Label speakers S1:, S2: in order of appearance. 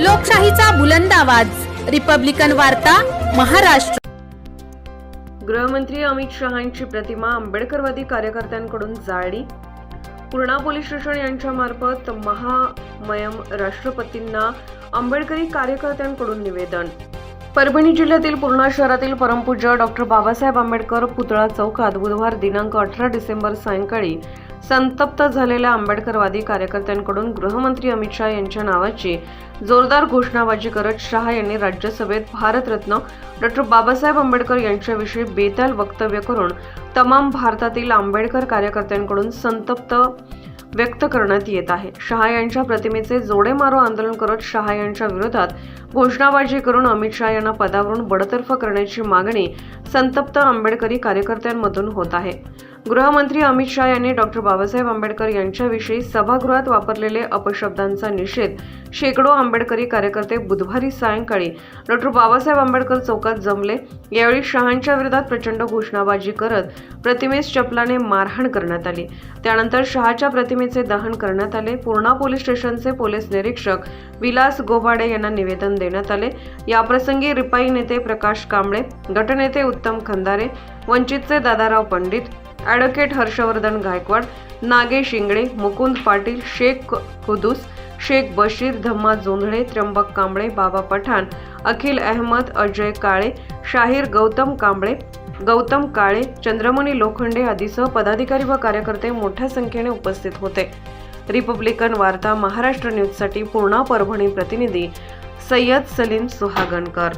S1: लोकशाहीचा बुलंद आवाज. रिपब्लिकन वार्ता महाराष्ट्र.
S2: गृहमंत्री अमित शहांची प्रतिमा आंबेडकरवादी कार्यकर्त्यांकडून जाळली पूर्णा पोलीस स्टेशन यांच्यामार्फत महामयम राष्ट्रपतींना आंबेडकरी कार्यकर्त्यांकडून निवेदन. परभणी जिल्ह्यातील पूर्णा शहरातील परमपूज्य डॉक्टर बाबासाहेब आंबेडकर पुतळा चौकात बुधवार दिनांक अठरा डिसेंबर सायंकाळी संतप्त झालेल्या आंबेडकरवादी कार्यकर्त्यांकडून गृहमंत्री अमित शहा यांच्या नावाची जोरदार घोषणाबाजी करत शहा यांनी राज्यसभेत भारतरत्न डॉक्टर बाबासाहेब आंबेडकर यांच्याविषयी बेताल वक्तव्य करून तमाम भारतातील आंबेडकर कार्यकर्त्यांकडून संतप्त व्यक्त करण्यात येत आहे. शहा यांच्या प्रतिमेचे जोडे मारो आंदोलन करत शहा यांच्या विरोधात घोषणाबाजी करून अमित शहा यांना पदावरून बडतर्फ करण्याची मागणी संतप्त आंबेडकरी कार्यकर्त्यांमधून होत आहे. गृहमंत्री अमित शहा यांनी डॉक्टर बाबासाहेब आंबेडकर यांच्याविषयी सभागृहात वापरलेले अपशब्दांचा निषेध शेकडो आंबेडकरी कार्यकर्ते बुधवारी सायंकाळी डॉक्टर बाबासाहेब आंबेडकर चौकात जमले. यावेळी शहांच्या विरोधात प्रचंड घोषणाबाजी करत प्रतिमेस चपलाने मारहाण करण्यात आली. त्यानंतर शहाच्या प्रतिमेचे दहन करण्यात आले. पूर्णा पोलीस स्टेशनचे पोलीस निरीक्षक विलास गोभाडे यांना निवेदन देण्यात आले. याप्रसंगी रिपाई नेते प्रकाश कांबळे गटनेते उत्तम खंदारे वंचितचे दादाराव पंडित ॲडव्होकेट हर्षवर्धन गायकवाड नागेश इंगळे मुकुंद पाटील शेख कुदूस शेख बशीर धम्मा जोंधळे त्र्यंबक कांबळे बाबा पठाण अखिल अहमद अजय काळे शाहीर गौतम कांबळे गौतम काळे चंद्रमणी लोखंडे आदीसह पदाधिकारी व कार्यकर्ते मोठ्या संख्येने उपस्थित होते. रिपब्लिकन वार्ता महाराष्ट्र न्यूजसाठी पूर्णा परभणी प्रतिनिधी सय्यद सलीम सुहागणकर.